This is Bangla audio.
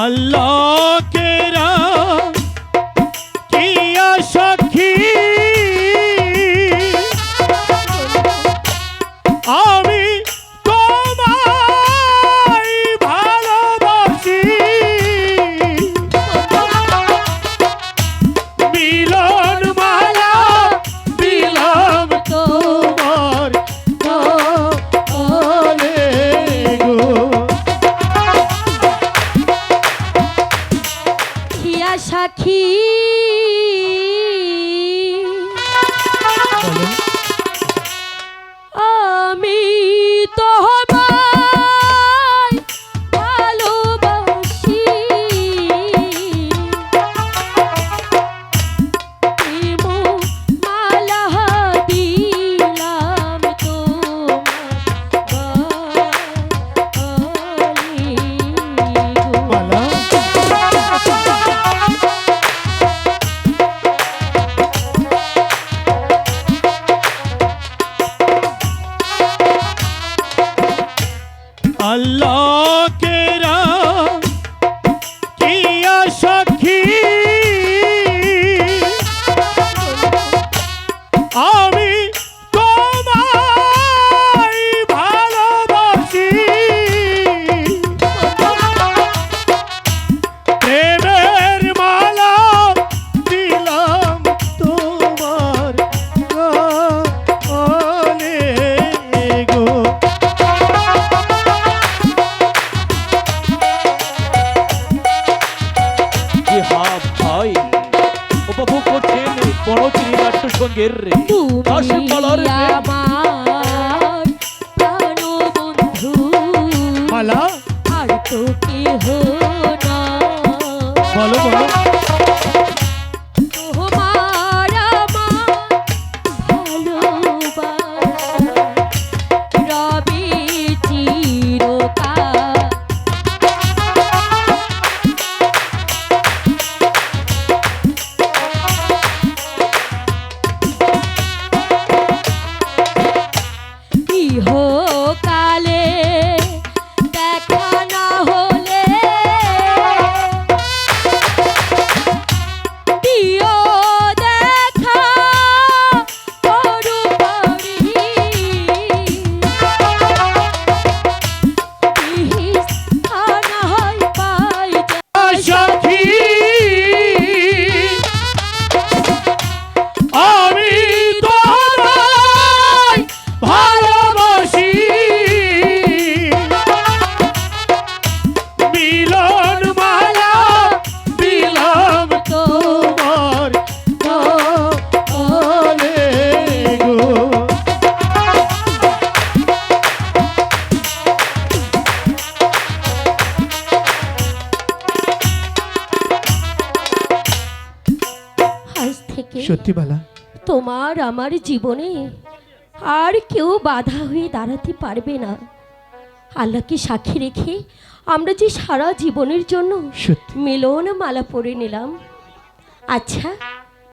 আল্লাহকেরা কিয়া সখী আমি তোমায় ভালোবাসি। বিলো সাক্ষী আমি Allah হাব ভাই। উপভোগ করছেন বড়চিরি নাট্য সঙ্গের কাশি থেকে। সত্যি বালা। তোমার আমার জীবনে আর কেউ বাধা হয়ে দাঁড়াতে পারবে না। আল্লাহকে সাক্ষী রেখে আমরা যে সারা জীবনের জন্য সত্যি। মিলন মালা পরে নিলাম। আচ্ছা